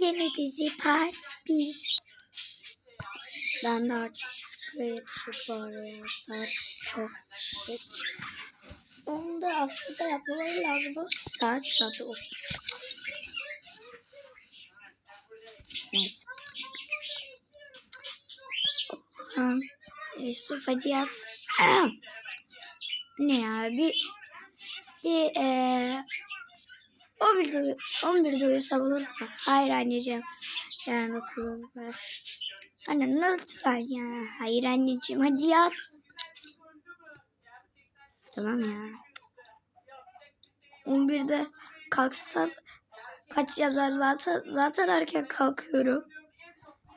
Yeni dizi part 1. Ben de artık şuraya çok geç. Onu da aslında yapmaları lazım. O saat şu anda. Neyse. Orhan, Yusuf hadi yat. ne ya bir bir eee 11'de, uyu- 11'de uyusam olur mu? Hayır anneciğim. Yarın okulum var. Anne lütfen ya. Hayır anneciğim hadi yat. Tamam ya. 11'de kalksam kaç yazar zaten zaten erken kalkıyorum.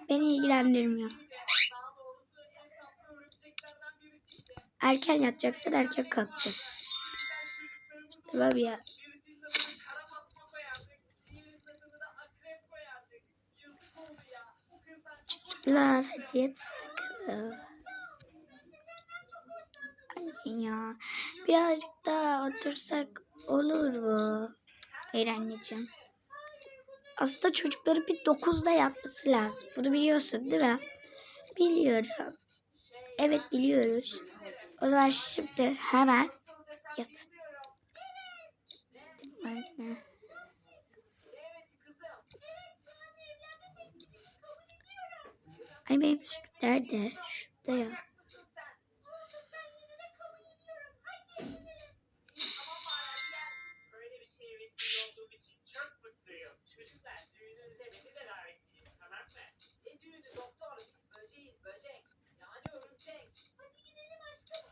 Beni ilgilendirmiyor. Erken yatacaksın, erken kalkacaksın. Tamam ya. Çocuklar hadi yat bakalım. Anne ya birazcık daha otursak olur mu? Hayır anneciğim. Aslında çocukları bir 9'da yatması lazım. Bunu biliyorsun değil mi? Biliyorum. Evet biliyoruz. O zaman şimdi hemen yatın. Anne. Ay benim üstüm nerede? Şurada ya. Böyle bir şey vesile olduğum için çok mutluyum. Çocuklar düğününüze beni de davet edin tamam mı? Ne düğünü doktor? Biz böceğiz böcek. Yani örümcek. Hadi gidelim aşkım.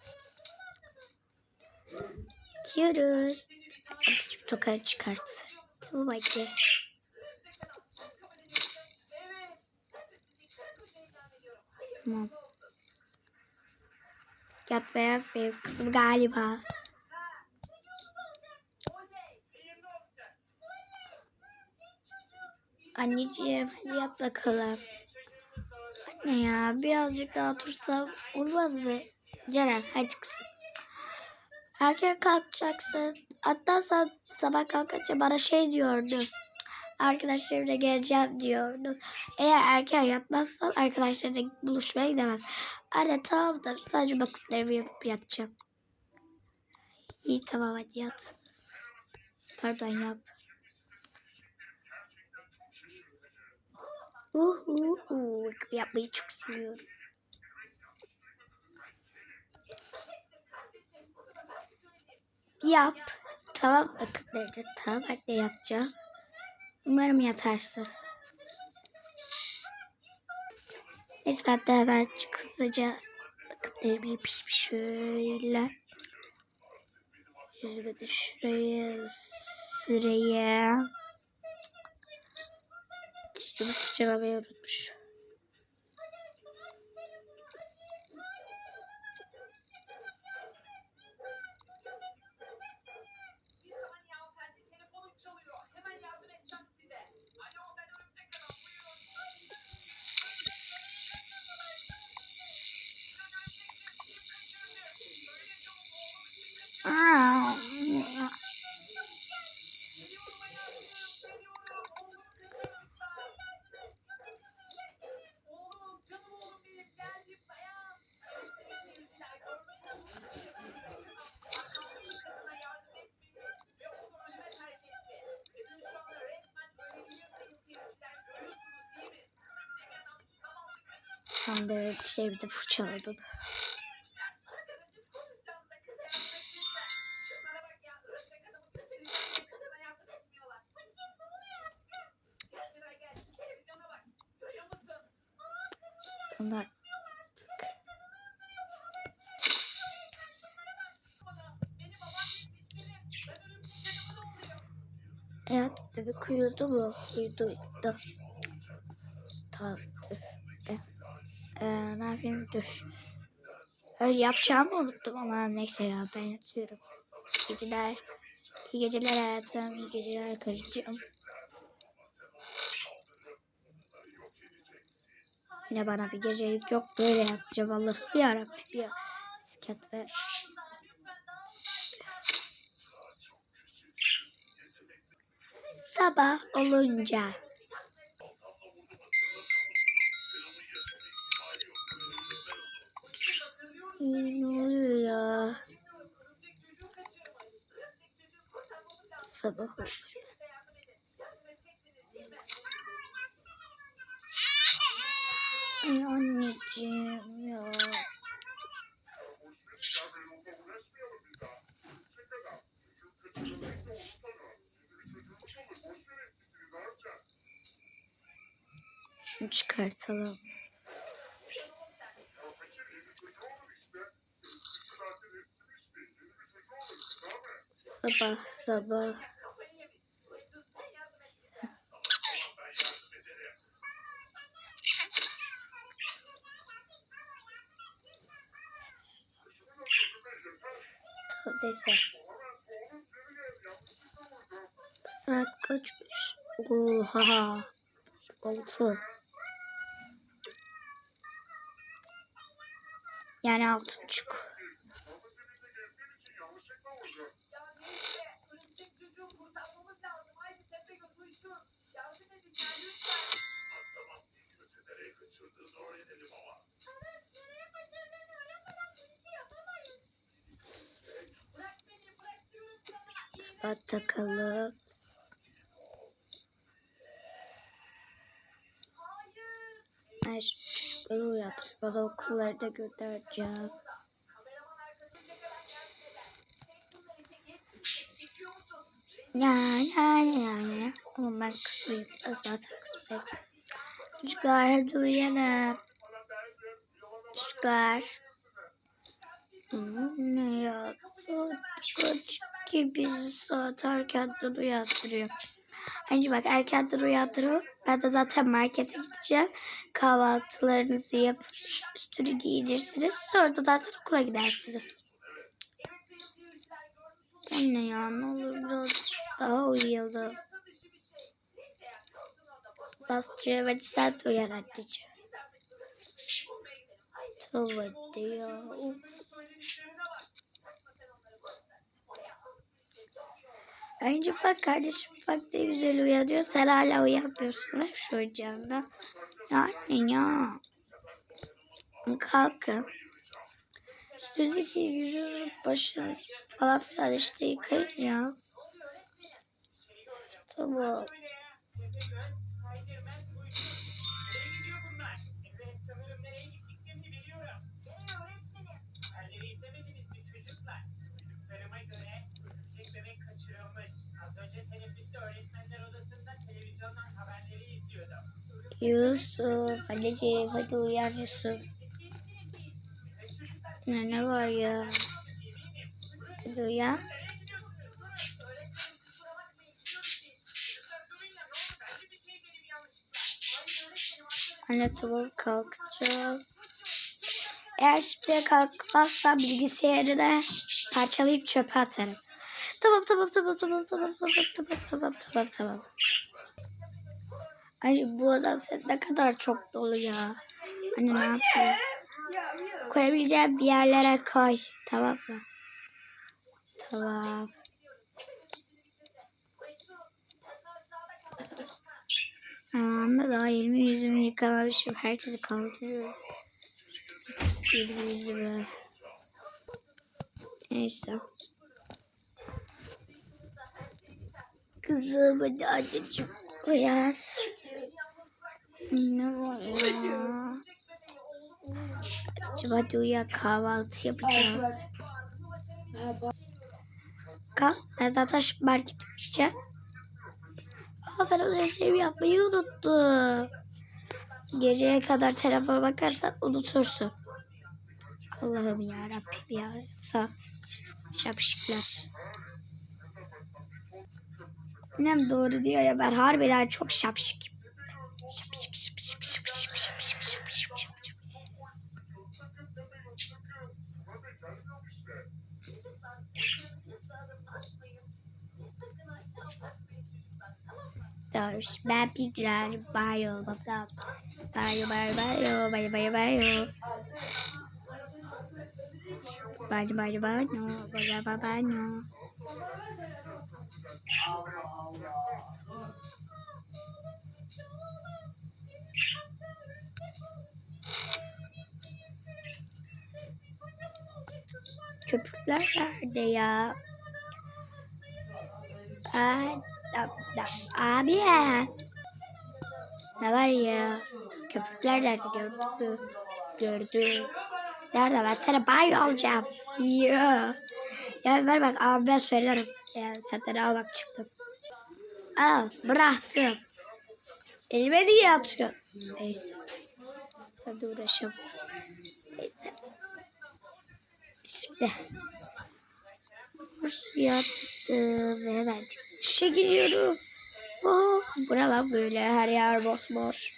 Gidiyoruz. Hadi tokağı çıkart. Tamam hadi. Tamam. Yatmaya benim kızım galiba. Anneciğim hadi bakalım. Anne ya birazcık daha otursam olmaz mı? Ceren hadi kızım. Erken kalkacaksın. Hatta sen sabah kalkınca bana şey diyordun. Arkadaşlarımla geleceğim diyordun. Eğer erken yatmazsan arkadaşlarla buluşmaya gidemez. Anne tamam da sadece bakımlarımı yapıp yatacağım. İyi tamam hadi yat. Pardon yap. Uhu, bakım yapmayı çok seviyorum. Yap. Tamam bakımlarını tamam anne yatacağım. Umarım yatarsın. Neyse ben de hemen hızlıca bakımlarımı yapayım şöyle. Yüzüme de şuraya süreye. Şimdi fırçalamayı unutmuş. Ben de dişlerimi de fırçaladım. Oluyor. Evet bebek uyudu mu? Uyudu uyudu. Tamam dur. Ee, ee, ne yapayım dur. Öyle yapacağımı unuttum ama neyse ya ben yatıyorum. İyi geceler. İyi geceler hayatım. İyi geceler karıcığım. Yine bana bir gecelik yok böyle yatacağım Allah'ım yarabbim ya. Sikat ve Sabah olunca. Ne oluyor ya? Sabah olmuş. Anneciğim ya. Şunu çıkartalım. Sabah sabah. arkadaşlar. Saat kaçmış? Oha. Altı. Yani altı buçuk. Kaçırdı zor edelim ama. Bat takalım. Ben şu. Bana okullarda göndereceğim. Ya ya ya ya. Ama ben kızıyım. Zaten kızım. Çocuklar hadi uyanın. Çocuklar. Ne ya? Saat kaç ki bizi saat erkenden uyandırıyor. Önce bak erkenden uyandırın. Ben de zaten markete gideceğim. Kahvaltılarınızı yapıp üstünü giyinirsiniz. Sonra da zaten okula gidersiniz. Anne ya ne olur biraz daha uyuyalım. Basçı sen de uyan anneciğim. Hadi ya. Of. Önce bak kardeşim bak ne güzel uyanıyor. Sen hala uyanmıyorsun. Ver şu oyuncağını. Ya anne ya. Kalkın. Üstünüzdeki yüzünüzü başınız falan filan işte yıkayın ya. Tamam. Yusuf, anneciğim hadi uyan Yusuf. Ne, ne var ya? Hadi uyan. Anne tamam kalkacağım. Eğer şimdi kalkmazsa bilgisayarını parçalayıp çöpe atarım. Tamam tamam tamam tamam tamam tamam tamam tamam tamam tamam. Ay bu adam sen ne kadar çok dolu ya. Anne ne yapayım? Koyabileceğim bir yerlere koy. Tamam mı? Tamam. Anda daha elimi yüzümü yıkamamışım. Herkesi kaldırıyor. Elimi yüzümü. Neyse. Kızım hadi anneciğim uyan. Ne var ya? Acaba hadi uyan kahvaltı yapacağız. Kalk ben zaten şimdi markete gideceğim. Aa ben ödevlerimi yapmayı unuttum. Geceye kadar telefona bakarsan unutursun. Allah'ım ya Rabbim ya. Sağ şapşikler. Nem doğru diyor ya ben harbiden çok. Şapşik şapşik şapşik şapşik şapşik şapşik. Tamam şimdi ben güzel banyo olmam lazım. Banyo banyo banyo banyo banyo banyo. Banyo banyo banyo banyo banyo banyo. Köpükler nerede ya? Aa, da, da, abi ya. Ne var ya? Köpükler nerede gördü? Gördü. Nerede versene banyo alacağım. Yo. Ya ver bak abi ben söylerim. Ya zaten al bak çıktım. Al bıraktım. Elime niye atıyor? Neyse. Sen de uğraşamam. Neyse. Şimdi. Yaptım hemen çıkışa gidiyorum. Oh, bu ne lan böyle her yer mosmor.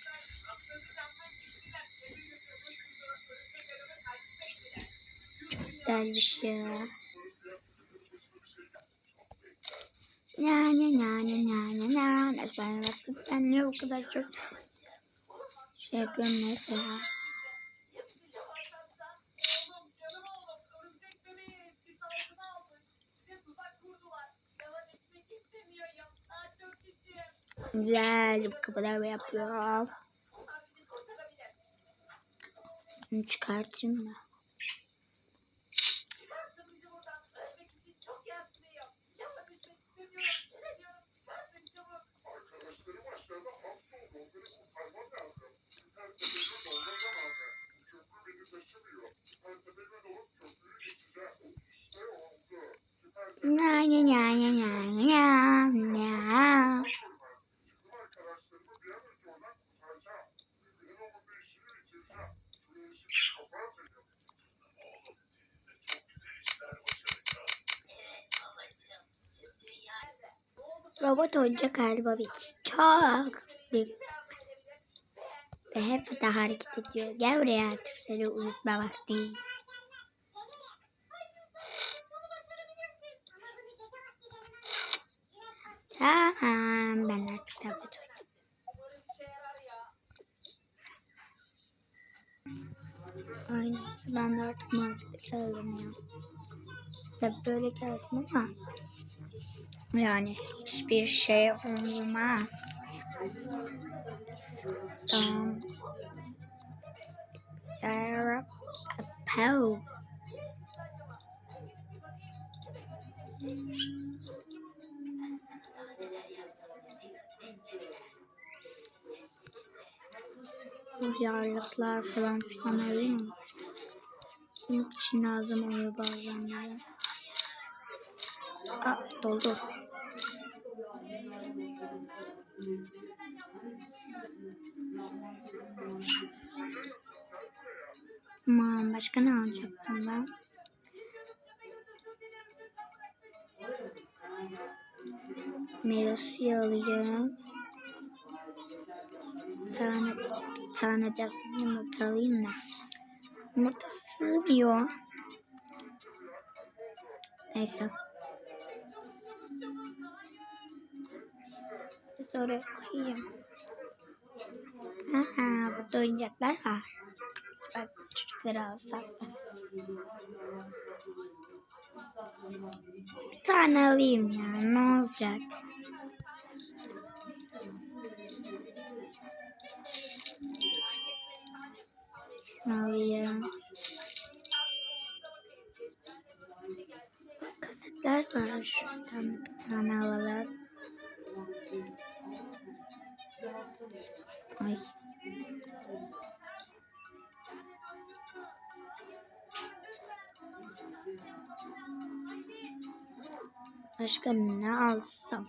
Güzelmiş ya. Ya ya ya ya ya ya ya. Neyse ben baktım. Ben niye bu kadar çok şey yapıyorum neyse ya. Güzel bu kadar yapıyorum. Bunu çıkartayım da. Arkadaşlarım aşağıda hapsoldu. Onları kurtarmam lazım. Her tepeme dolacağım abi. Köprü beni taşımıyor. Her tepeme dolup köprüyü geçeceğim. İşte oldu. Süper Ya ya ya ya ya ya ya. Tüm arkadaşlarımı bir an önce oradan kurtaracağım. Benim olmadığı işini bitireceğim. Şuraya şimdi kafa atacağım. Robot oyuncak galiba bit. Çok. Ve hep de hareket ediyor. Gel buraya artık seni uyutma vakti. Tamam ben artık tablet Aynen ben de artık markete geldim ya. Tabii böyle geldim ama yani hiçbir şey olmaz. Tamam. Yarab. Pow. Bu yarlıklar falan filan alayım mı? Yok için lazım oluyor bazenleri. Aa doldu. Aman başka ne alacaktım ben? Meyve suyu alayım. Bir tane, tane de yumurta alayım da. Yumurta sığmıyor. Neyse. Oraya koyayım. Aha, burada oyuncaklar var. Bak çocukları alsak da. Bir tane alayım ya ne olacak? Bak kasetler var. Şuradan bir tane alalım. Ay. Başka ne alsam?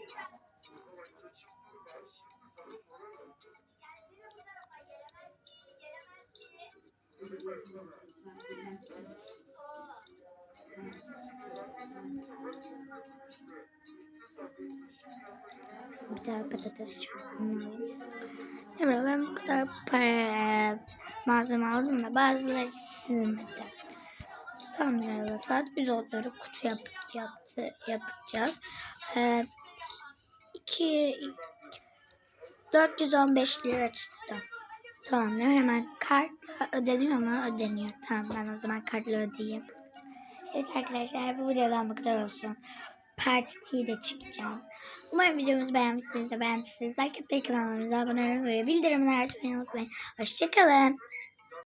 Patates alayım. Evet ben bu kadar para malzeme aldım da bazıları sığmadı. Tamam Rafat biz onları kutu yap, yaptı, yapacağız. Ee, iki, 415 lira tuttu. Tamam hemen kartla ödeniyor mu? Ödeniyor. Tamam ben o zaman kartla ödeyeyim. Evet arkadaşlar bu videodan bu kadar olsun. Part 2'yi de çekeceğim. Umarım videomuzu beğenmişsinizdir. Beğendiyseniz like atmayı, kanalımıza abone olmayı bildirimleri açmayı unutmayın. Hoşçakalın.